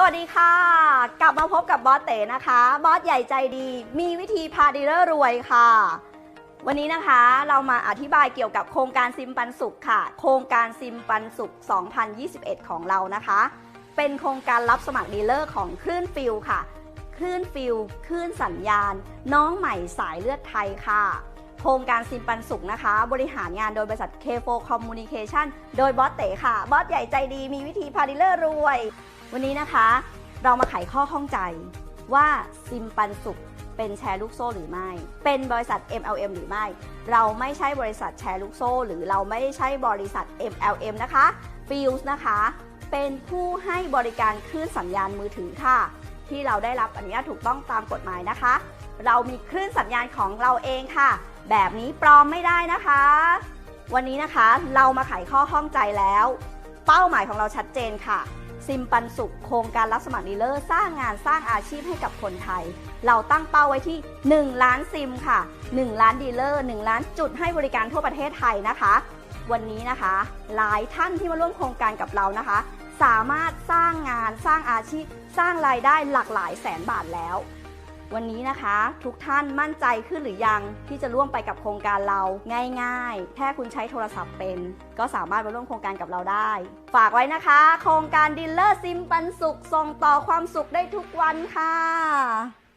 สวัสดีค่ะ กลับมาพบกับบอสเต๋นะคะ บอสใหญ่ใจดี มีวิธีพาดีลเลอร์รวยค่ะ วันนี้นะคะเรามาอธิบายเกี่ยวกับโครงการซิมปันสุขค่ะ โครงการซิมปันสุข 2021 ของเรานะคะ เป็นโครงการรับสมัครดีลเลอร์ของคลื่นฟิลค่ะ คลื่นฟิลคลื่นสัญญาณ น้องใหม่สายเลือดไทยค่ะ โครงการซิมปันสุขนะคะ บริหารงานโดยบริษัท K4 Communication โดยบอสเต๋ค่ะ บอสใหญ่ใจดีมีวิธีพาดีลเลอร์รวย วันนี้นะคะ เรามาไขข้อข้องใจว่าซิมปันสุขเป็นแชร์ลูกโซ่หรือไม่ เป็นบริษัท MLM หรือไม่ เราไม่ใช่บริษัทแชร์ลูกโซ่ หรือเราไม่ใช่บริษัท MLM นะคะฟิลส์นะคะ เป็นผู้ให้บริการคลื่นสัญญาณมือถือค่ะ ที่เราได้รับอนุญาตถูกต้องตามกฎหมายนะคะ เรามีคลื่นสัญญาณของเราเองค่ะ แบบนี้ปลอมไม่ได้นะคะ วันนี้นะคะเรามาไขข้อข้องใจแล้ว เป้าหมายของเราชัดเจนค่ะ ซิมปันสุข โครงการรับสมัครดีลเลอร์สร้างงานสร้างอาชีพให้กับคนไทย เราตั้งเป้าไว้ที่ 1 ล้านซิมค่ะ 1 ล้านดีลเลอร์ 1 ล้านจุดให้บริการทั่วประเทศไทยนะคะ วันนี้นะคะ หลายท่านที่มาร่วมโครงการกับเรานะคะ สามารถสร้างงานสร้างอาชีพ สร้างรายได้หลากหลายแสนบาทแล้ว วันนี้นะคะ ทุกท่านมั่นใจขึ้นหรือยังที่จะร่วมไปกับโครงการเราง่าย ๆ แค่คุณใช้โทรศัพท์เป็น ก็สามารถมาร่วมโครงการกับเราได้ ฝากไว้นะคะ โครงการดิลเลอร์ซิมปันสุขส่งต่อความสุขได้ทุกวันค่ะ